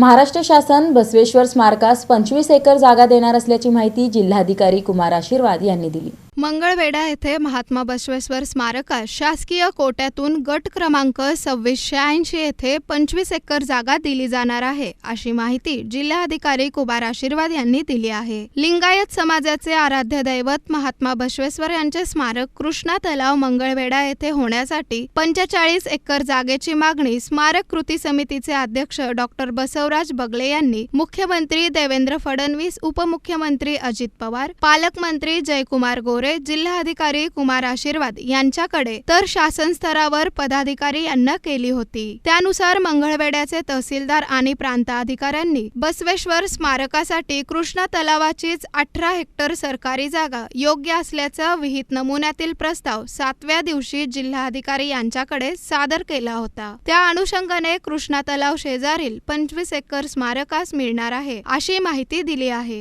महाराष्ट्र शासन बसवेश्वर स्मारकास पंचवीस एकर जागा देणार असल्याची माहिती जिल्हाधिकारी कुमार आशीर्वाद यांनी दिली. मंगळवेढा येथे महात्मा बसवेश्वर स्मारकास शासकीय कोट्यातून गट क्रमांक सव्वीसशे ऐंशी येथे पंचवीस एकर जागा दिली जाणार आहे अशी माहिती जिल्हाधिकारी कुमार आशीर्वाद यांनी दिली आहे. लिंगायत समाजाचे आराध्य दैवत महात्मा बसवेश्वर यांचे स्मारक कृष्णा तलाव मंगळवेढा येथे होण्यासाठी पंचेचाळीस एकर जागेची मागणी स्मारक कृती समितीचे अध्यक्ष डॉक्टर बसवराज बगले यांनी मुख्यमंत्री देवेंद्र फडणवीस उपमुख्यमंत्री अजित पवार पालकमंत्री जयकुमार गोरे जिल्हाधिकारी कुमार आशीर्वाद यांच्याकडे तर शासन स्तरावर पदाधिकारी यांना केली होती. त्यानुसार मंगळवेड्याचे तहसीलदार आणि प्रांताधिकाऱ्यांनी बसवेश्वर स्मारकासाठी कृष्णा तलावाचीच अठरा हेक्टर सरकारी जागा योग्य असल्याचा विहित नमुन्यातील प्रस्ताव सातव्या दिवशी जिल्हाधिकारी यांच्याकडे सादर केला होता. त्या अनुषंगाने कृष्णा तलाव शेजारील पंचवीस एकर स्मारकास मिळणार आहे अशी माहिती दिली आहे.